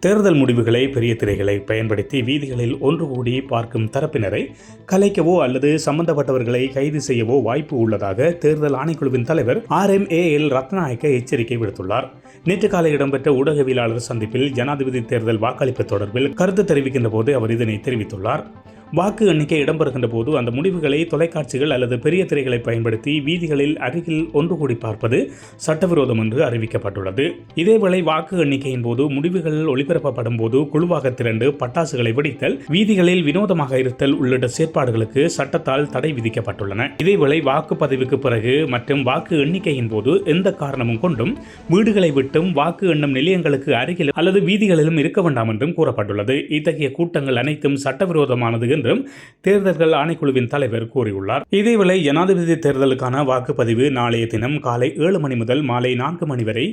தேர்தல் முடிவுகளை பெரிய திரைகளை பயன்படுத்தி வீதிகளில் ஒன்று கூடி பார்க்கும் தரப்பினரை கலைக்கவோ அல்லது சம்பந்தப்பட்டவர்களை கைது செய்யவோ வாய்ப்பு உள்ளதாக தேர்தல் ஆணைக்குழுவின் தலைவர் R M A L Ratnayake எச்சரிக்கை விடுத்துள்ளார். நேற்று காலை இடம்பெற்ற ஊடகவியலாளர் சந்திப்பில் ஜனாதிபதி தேர்தல் வாக்களிப்பு தொடர்பில் கருத்து தெரிவிக்கின்ற போது அவர் இதனை தெரிவித்துள்ளார். வாக்கு எண்ணிக்கை இடம்பெறுகின்ற போது அந்த முடிவுகளை தொலைக்காட்சிகள் அல்லது பெரிய திரைகளை பயன்படுத்தி வீதிகளில் அருகில் ஒன்று கூடி பார்ப்பது சட்டவிரோதம் என்று அறிவிக்கப்பட்டுள்ளது. இதேவேளை வாக்கு எண்ணிக்கையின் போது முடிவுகள் ஒளிபரப்பப்படும் போது குழுவாக திரண்டு பட்டாசுகளை வெடித்தல் வீதிகளில் வினோதமாக இருத்தல் உள்ளிட்ட செயற்பாடுகளுக்கு சட்டத்தால் தடை விதிக்கப்பட்டுள்ளன. இதேவேளை வாக்குப்பதிவுக்கு பிறகு மற்றும் வாக்கு எண்ணிக்கையின் போது எந்த காரணமும் கொண்டும் வீடுகளை விட்டும் வாக்கு எண்ணும் நிலையங்களுக்கு அருகில் அல்லது வீதிகளிலும் இருக்க வேண்டாம் என்றும் கூறப்பட்டுள்ளது. இத்தகைய கூட்டங்கள் அனைத்தும் சட்டவிரோதமானது என்றும் தேர்தல்கள் ஆணைக்குழுவின் தலைவர் கூறியுள்ளார். இதேவேளை ஜனாதிபதி தேர்தலுக்கான வாக்குப்பதிவு நாளைய தினம் காலை ஏழு மணி முதல் மாலை நான்கு மணி வரை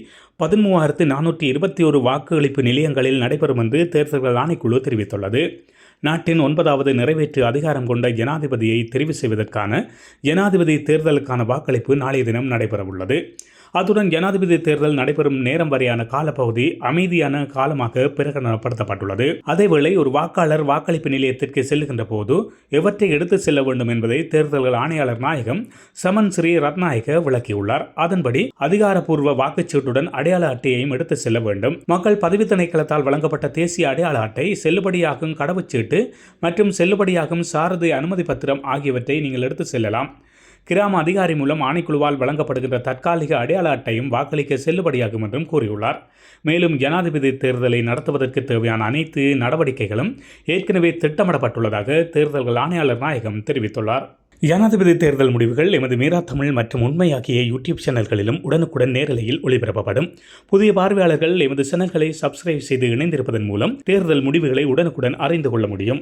பதிமூவாயிரத்து நானூற்றி இருபத்தி ஒரு வாக்குகளிப்பு நிலையங்களில் நடைபெறும் என்று தேர்தல்கள் ஆணைக்குழு தெரிவித்துள்ளது. நாட்டின் ஒன்பதாவது நிறைவேற்று அதிகாரம் கொண்ட ஜனாதிபதியை தெரிவு செய்வதற்கான ஜனாதிபதி தேர்தலுக்கான வாக்களிப்பு நாளைய தினம் நடைபெறவுள்ளது. அத்துடன் ஜனாதிபதி தேர்தல் நடைபெறும் நேரம் வரையான காலப்பகுதி அமைதியான காலமாக பிரகடனப்படுத்தப்பட்டுள்ளது. அதேவேளை ஒரு வாக்காளர் வாக்களிப்பு நிலையத்திற்கு செல்லுகின்ற போது எவற்றை எடுத்து செல்ல வேண்டும் என்பதை தேர்தல்கள் ஆணையாளர் நாயகம் சமன் ஸ்ரீ ரத்நாயக விளக்கியுள்ளார். அதன்படி அதிகாரப்பூர்வ வாக்குச்சீட்டுடன் அடையாள அட்டையையும் எடுத்து செல்ல வேண்டும். மக்கள் பதவி திணைக்களத்தால் வழங்கப்பட்ட தேசிய அடையாள அட்டை செல்லுபடியாகும் கடவுச்சீட்டு மற்றும் செல்லுபடியாகும் சாரதி அனுமதி பத்திரம் ஆகியவற்றை நீங்கள் எடுத்து செல்லலாம். கிராம அதிகாரி மூலம் ஆணைக்குழுவால் வழங்கப்படுகின்ற தற்காலிக அடையாள அட்டையும் வாக்களிக்க செல்லுபடியாகும் என்றும் கூறியுள்ளார். மேலும் ஜனாதிபதி தேர்தலை நடத்துவதற்கு தேவையான அனைத்து நடவடிக்கைகளும் ஏற்கனவே திட்டமிடப்பட்டுள்ளதாக தேர்தல்கள் ஆணையாளர் நாயகம் தெரிவித்துள்ளார். ஜனாதிபதி தேர்தல் முடிவுகள் எமது மீரா தமிழ் மற்றும் உண்மை ஆகிய யூடியூப் சேனல்களிலும் உடனுக்குடன் நேரலையில் ஒளிபரப்பப்படும். புதிய பார்வையாளர்கள் எமது சேனல்களை சப்ஸ்கிரைப் செய்து இணைந்திருப்பதன் மூலம் தேர்தல் முடிவுகளை உடனுக்குடன் அறிந்து கொள்ள முடியும்.